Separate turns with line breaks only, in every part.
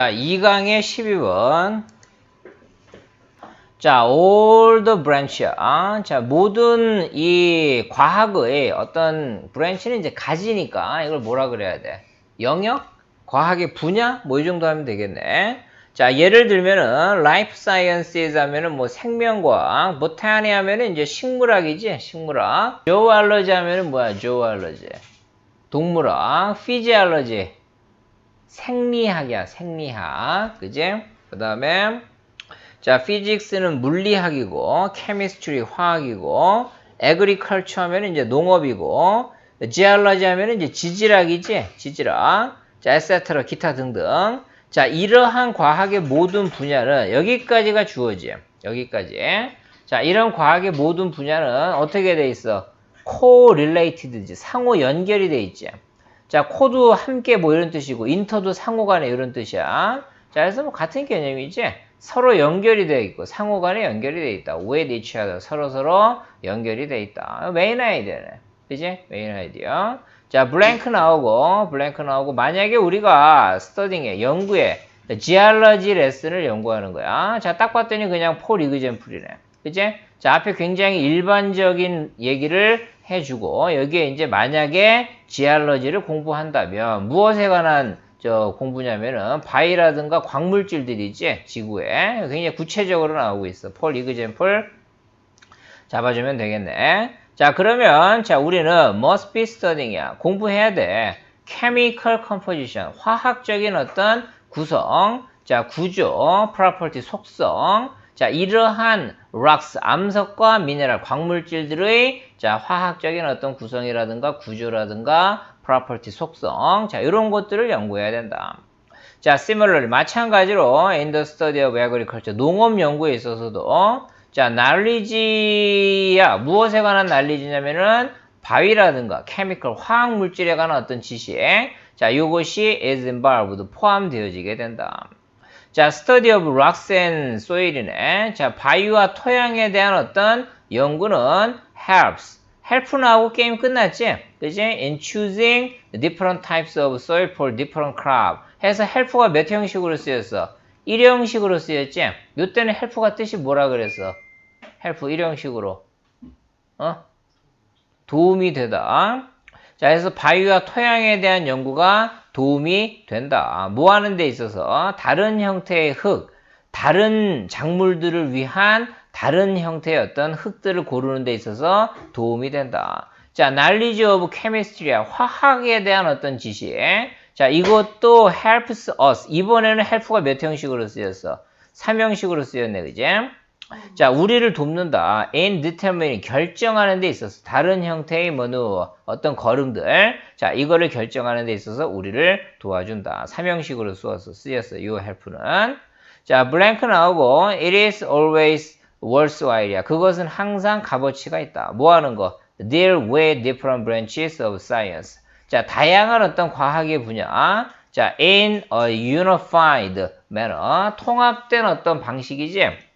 자, 2강의 12번. 자, all the branch. 아, 자, 모든 이 과학의 어떤 브랜치는 이제 가지니까 이걸 뭐라 그래야 돼? 영역? 과학의 분야? 뭐 이 정도 하면 되겠네. 자, 예를 들면은 life sciences 하면은 뭐 생명과학, botany 하면은 이제 식물학이지, 식물학. zoology 하면은 뭐야? zoology. 동물학, physiology. 생리학이야, 생리학. 그지? 그 다음에, 자, 피직스는 물리학이고, 케미스트리 화학이고, 에그리컬처 하면 이제 농업이고, 지알러지 하면 이제 지질학이지, 지질학. 자, 에세트라 기타 등등. 자, 이러한 과학의 모든 분야는 여기까지가 주어지. 여기까지. 자, 이런 과학의 모든 분야는 어떻게 돼 있어? 코릴레이티드지. 상호 연결이 돼 있지. 자, 코도 함께 뭐 이런 뜻이고, 인터도 상호 간에 이런 뜻이야. 자, 그래서 뭐 같은 개념이지. 서로 연결이 되어 있고, 상호 간에 연결이 되어 있다. with each other. 서로 서로 연결이 되어 있다. 메인 아이디어네. 그지? 메인 아이디어. 자, 블랭크 나오고, 블랭크 나오고, 만약에 우리가 스터딩에, 연구에, 지알러지 레슨을 연구하는 거야. 자, 딱 봤더니 그냥 폴 이그젠플이네. 그지? 자, 앞에 굉장히 일반적인 얘기를 해주고, 여기에 이제 만약에 지알러지를 공부한다면, 무엇에 관한 저 공부냐면은, 바위라든가 광물질들이지, 지구에. 굉장히 구체적으로 나오고 있어. 폴 이그젠플 잡아주면 되겠네. 자, 그러면, 자, 우리는 must be studying이야. 공부해야 돼. chemical composition. 화학적인 어떤 구성. 자, 구조, property, 속성. 자, 이러한 rocks, 암석과 미네랄, 광물질들의 자, 화학적인 어떤 구성이라든가 구조라든가 property, 속성. 자, 이런 것들을 연구해야 된다. 자, similarly, 마찬가지로 in the study of agriculture, 농업 연구에 있어서도 자, knowledge야, 무엇에 관한 knowledge냐면은 바위라든가 chemical, 화학 물질에 관한 어떤 지식. 자, 이것이 is involved, 포함되어지게 된다. 자, study of rocks and soil이네. 자, 바위와 토양에 대한 어떤 연구는 helps. help 나오고 게임 끝났지? 그지? in choosing different types of soil for different crop. 해서 help가 몇 형식으로 쓰였어? 일형식으로 쓰였지? 요때는 help가 뜻이 뭐라 그랬어? help 일형식으로. 어? 도움이 되다. 자, 그래서 바위와 토양에 대한 연구가 도움이 된다. 뭐 하는 데 있어서 다른 형태의 흙, 다른 작물들을 위한 다른 형태의 어떤 흙들을 고르는 데 있어서 도움이 된다. 자, knowledge of chemistry야. 화학에 대한 어떤 지식. 자, 이것도 helps us. 이번에는 help가 몇 형식으로 쓰였어? 3형식으로 쓰였네, 그지? 자, 우리를 돕는다. in determining 결정하는 데 있어서 다른 형태의 뭐누 어떤 걸음들. 자, 이거를 결정하는 데 있어서 우리를 도와준다. 3형식으로 쓰어서 쓰였어. 요 help는. 자, blank 나오고 it is always worthwhile이야. 그것은 항상 값어치가 있다. 뭐 하는 거? deal with different branches of science. 자, 다양한 어떤 과학의 분야. 자, in a unified manner. 통합된 어떤 방식이지.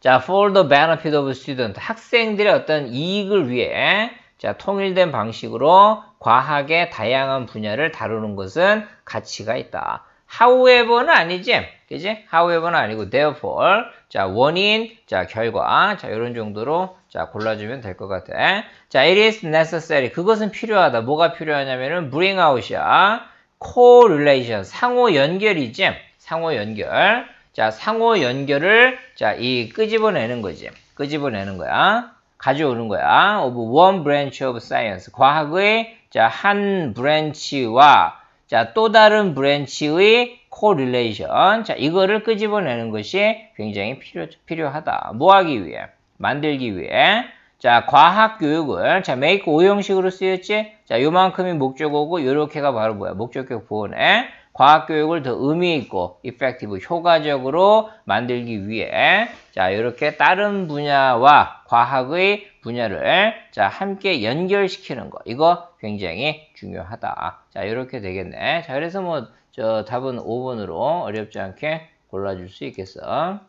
자, for the benefit of student. 학생들의 어떤 이익을 위해 자, 통일된 방식으로 과학의 다양한 분야를 다루는 것은 가치가 있다. however는 아니지. 그지? however는 아니고 therefore. 자, 원인, 자, 결과. 자, 이런 정도로 자, 골라주면 될 것 같아. 자, it is necessary. 그것은 필요하다. 뭐가 필요하냐면은 bring out이야. correlation. 상호 연결이지. 상호 연결. 자, 상호 연결을 자, 이 끄집어내는 거지. 끄집어내는 거야. 가져오는 거야. of one branch of science. 과학의 자, 한 브랜치와 자, 또 다른 브랜치의 correlation. 자, 이거를 끄집어내는 것이 굉장히 필요, 필요하다. 뭐 하기 위해? 만들기 위해. 자, 과학 교육을 자, make 5형식으로 쓰였지? 자, 요만큼이 목적어고 요렇게가 바로 뭐야? 목적격 보호네. 과학 교육을 더 의미 있고 effective 효과적으로 만들기 위해 자, 이렇게 다른 분야와 과학의 분야를 자, 함께 연결시키는 거. 이거 굉장히 중요하다. 자, 이렇게 되겠네. 자, 그래서 뭐 저 답은 5번으로 어렵지 않게 골라 줄 수 있겠어.